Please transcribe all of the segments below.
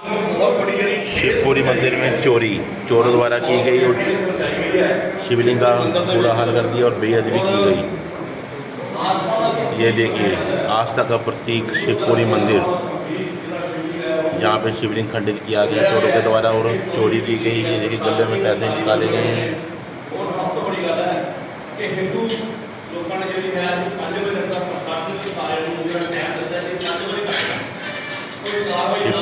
शिवपुरी मंदिर में चोरी, चोरों द्वारा की गई और शिवलिंग का बुरा हाल कर दिया और बेअदबी की गई। ये देखिए आस्था का प्रतीक शिवपुरी मंदिर, जहाँ पे शिवलिंग खंडित किया गया चोरों के द्वारा और चोरी की गई। ये देखिए, गले में पैसे निकाले गए हैं।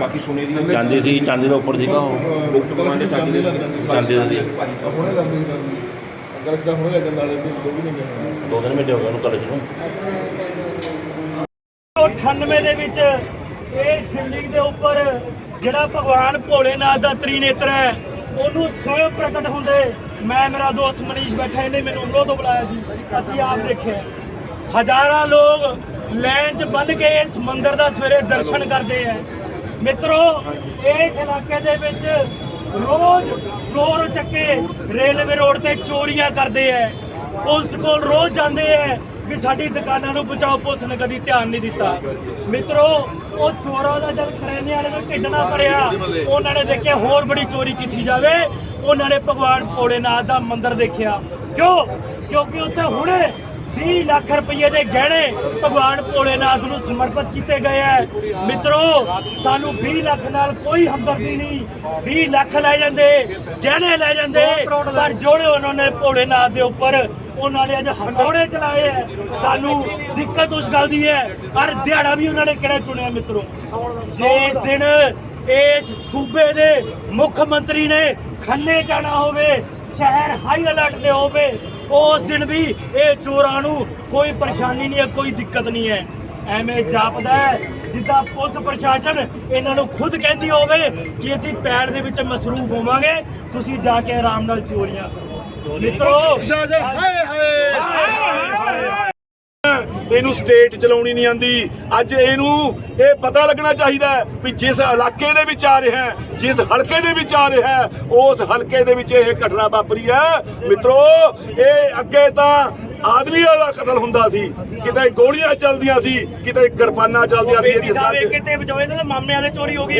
ਬਾਕੀ ਸੋਨੇ ਦੀ ਚਾਂਦੀ ਸੀ ਚਾਂਦੀ ਦੇ ਉੱਪਰ ਸੀਗਾ ਉਹ। ਚਾਂਦੀ ਦਾ ਚਾਂਦੀ ਦਾ ਸੀ ਹੁਣੇ ਲੰਦੀ ਜਾਂਦੀ ਅਗਰ ਇਸ ਦਾ ਹੁਣੇ ਲੱਗਣ ਵਾਲੇ ਦਿਨ ਦੋ ਵੀ ਨਹੀਂ ਗਏ। ਦੋ ਦਿਨ ਮਹੀਨੇ ਹੋ ਗਏ ਉਹਨੂੰ ਕਾਲਜ ਨੂੰ 98 ਦੇ ਵਿੱਚ ਇਹ ਸ਼ਿਵਲਿੰਗ ਦੇ ਉੱਪਰ ਜਿਹੜਾ ਭਗਵਾਨ ਭੋਲੇਨਾਥ ਦਾ ਤ੍ਰਿਨੇਤਰ ਹੈ ਉਹਨੂੰ ਸਵਯੰ ਪ੍ਰਗਟ ਹੁੰਦੇ। ਮੈਂ ਮੇਰਾ ਦੋਸਤ ਮਨੀਸ਼ ਬੈਠਾ ਇਹਨੇ ਮੈਨੂੰ ਅਮਰੋ ਤੋਂ ਬੁਲਾਇਆ ਸੀ। ਅਸੀਂ ਆਪ ਦੇਖਿਆ। ਹਜ਼ਾਰਾਂ ਲੋਕ ਲਾਈਨ 'ਚ ਬੰਨ ਕੇ ਇਸ ਮੰਦਿਰ ਦਾ ਸਵੇਰੇ ਦਰਸ਼ਨ ਕਰਦੇ ਆ। ਮਿੱਤਰੋ, ਇਸ ਇਲਾਕੇ ਦੇ ਵਿੱਚ ਰੋਜ਼ ਚੋਰ ਚੱਕੇ ਰੇਲਵੇ ਰੋਡ ਤੇ ਚੋਰੀਆਂ ਕਰਦੇ ਆ ਪੁਲਿਸ ਕੋਲ ਰੋਜ਼ ਜਾਂਦੇ ਆ ਵੀ ਸਾਡੀ ਦੁਕਾਨਾਂ ਨੂੰ ਬਚਾਓ, ਪੁਲਿਸ ਨੇ ਕਦੀ ਧਿਆਨ ਨਹੀਂ ਦਿੱਤਾ। ਮਿੱਤਰੋ, ਉਹ ਚੋਰਾਂ ਦਾ ਜਦ ਕਰੇਨੇ ਵਾਲੇ ਦਾ ਢਿੱਡ ਨਾ ਭਰਿਆ, ਉਹਨਾਂ ਨੇ ਦੇਖਿਆ ਹੋਰ ਬੜੀ ਚੋਰੀ ਕੀਤੀ ਜਾਵੇ। ਉਹਨਾਂ ਨੇ ਭਗਵਾਨ ਭੋਲੇਨਾਥ ਦਾ ਮੰਦਿਰ ਦੇਖਿਆ। ਕਿਉਂ? ਕਿਉਂਕਿ ਉੱਥੇ ਹੁਣੇ 20 ਲੱਖ ਰੁਪਏ ਦੇ ਗਹਿਣੇ ਭਗਵਾਨ ਭੋਲੇਨਾਥ ਨੂੰ ਸਮਰਪਿਤ ਕੀਤੇ ਗਏ ਹੈ। ਮਿੱਤਰੋ ਸਾਨੂੰ 20 ਲੱਖ ਨਾਲ ਕੋਈ ਹਮਦਰਦੀ ਨਹੀਂ। 20 ਲੱਖ ਲੈ ਜਾਂਦੇ ਗਹਿਣੇ ਲੈ ਜਾਂਦੇ ਪਰ ਜੋੜੇ ਉਹਨਾਂ ਨੇ ਭੋਲੇਨਾਥ ਦੇ ਉੱਪਰ ਉਹਨਾਂ ਨੇ ਅੱਜ ਹੰਡੋੜੇ ਚਲਾਏ ਹੈ। ਸਾਨੂੰ ਦਿੱਕਤ ਉਸ ਗੱਲ ਦੀ ਹੈ ਔਰ ਦਿਹਾੜਾ ਵੀ ਉਹਨਾਂ ਨੇ ਕਿਹੜਾ ਚੁਣਿਆ ਮਿੱਤਰੋ? ਜੇ ਇਸ ਦਿਨ ਇਸ ਸੂਬੇ ਦੇ ਮੁੱਖ ਮੰਤਰੀ ਨੇ ਖੰਨੇ ਜਾਣਾ ਹੋਵੇ ਸ਼ਹਿਰ ਹਾਈ ਅਲਰਟ ਤੇ ਹੋਵੇ ਉਸ ਦਿਨ ਵੀ ਇਹ ਚੋਰਾਂ ਨੂੰ ਕੋਈ ਪਰੇਸ਼ਾਨੀ ਨਹੀਂ ਹੈ ਕੋਈ ਦਿੱਕਤ ਨਹੀਂ ਹੈ। ਐਵੇਂ ਜਾਪਦਾ ਹੈ ਜਿੱਦਾਂ ਪੁਲਿਸ ਪ੍ਰਸ਼ਾਸਨ ਇਹਨਾਂ ਨੂੰ ਖੁਦ ਕਹਿੰਦੀ ਹੋਵੇ ਕਿ ਅਸੀਂ ਪੈਰ ਦੇ ਵਿੱਚ ਮਸਰੂਫ ਹੋਵਾਂਗੇ ਤੁਸੀਂ ਜਾ ਕੇ ਆਰਾਮ ਨਾਲ ਚੋਰੀਆਂ ਕਰੋ ਮਿੱਤਰੋ ਹਾਏ ਹਾਏ! ਇਹਨੂੰ ਸਟੇਟ ਚਲਾਉਣੀ ਨਹੀਂ ਆਂਦੀ ਅੱਜ ਇਹਨੂੰ ਇਹ ਪਤਾ ਲੱਗਣਾ ਚਾਹੀਦਾ ਵੀ ਜਿਸ ਇਲਾਕੇ ਦੇ ਵਿੱਚ ਆ ਰਿਹਾ ਜਿਸ ਹਲਕੇ ਦੇ ਵਿੱਚ ਆ ਰਿਹਾ ਉਸ ਹਲਕੇ ਦੇ ਵਿੱਚ ਇਹ ਘਟਨਾ ਵਾਪਰੀ ਹੈ। ਮਿੱਤਰੋ ਇਹ ਅੱਗੇ ਤਾਂ ਆਦਮੀਆਂ ਦਾ ਕਤਲ ਹੁੰਦਾ ਸੀ। ਕਿਤੇ ਗੋਲੀਆਂ ਚੱਲਦੀਆਂ ਸੀ ਕਿਤੇ ਕਿਰਪਾਨਾਂ ਚੱਲਦੀਆਂ ਸੀ ਇਹਦੀ ਸੱਚ ਕਿਤੇ ਬਚਾਏ ਤੇ ਮਾਮਿਆਂ ਦੇ ਚੋਰੀ ਹੋ ਗਈ।